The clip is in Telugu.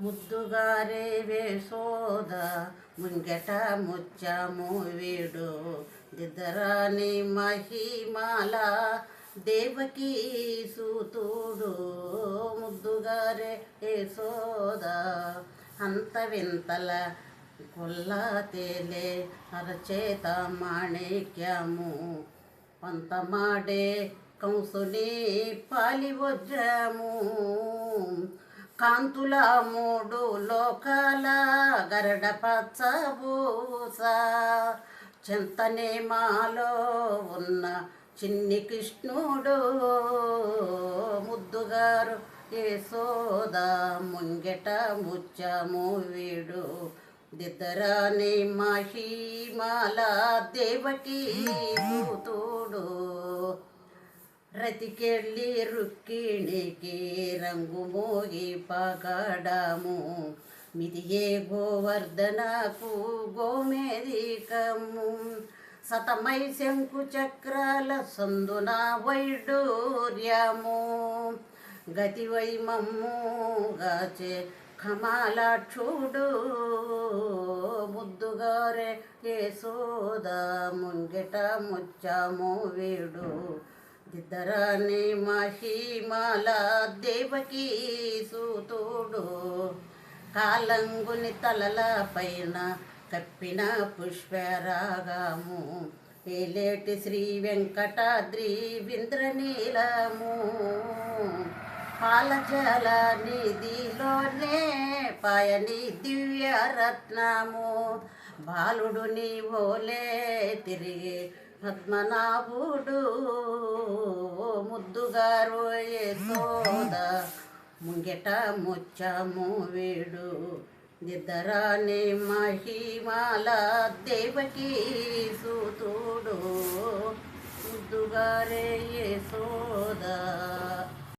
ముద్దుగారే వేసోద ముంగట ముచ్చము వీడు దిద్దరాని మహిమాల దేవకి సూతుడు ముద్దుగారే వేసోద అంత వింతల కొల్ల తేలే అరచేత మాణిక్యము పంతమాడే కంసుని పాలివజ్రము కాంతుల మూడు లోకాల గరడ పచ్చబూస. చింతనే మాలో ఉన్న చిన్ని కృష్ణుడు. ముద్దుగారు యశోద ముంగెట ముచ్చము వీడు. దిద్దరాని మహిమాల దేవకి సూతుడు రతికెళ్ళి రుక్కిణికి రంగు మోగి పగడము మిదియే గోవర్ధనకు గోమేదికము సతమై శంకు చక్రాల సందున వైడూర్యము. గతి వైమమ్ము గాచే కమాలాక్షుడు. ముద్దుగారే యశోద ముంగిట ముచ్చము వీడు. దిద్దరాని మహిమాల దేవకీ సూతుడు. కాలంగుని తలల పైన కప్పిన పుష్పరాగము. ఏలేటి శ్రీ వెంకటాద్రి వింద్రనీలము. పాలజల నిధిలోనే పాయని దివ్య రత్నము బాలుడు నీవోలే తిరిగి పద్మనాభుడు. ముద్దుగారు సోద. ముంగిట ముచ్చము వీడు. నిద్రాని మహిమాల దేవకి సూతుడు. ముద్దుగారే సోదా.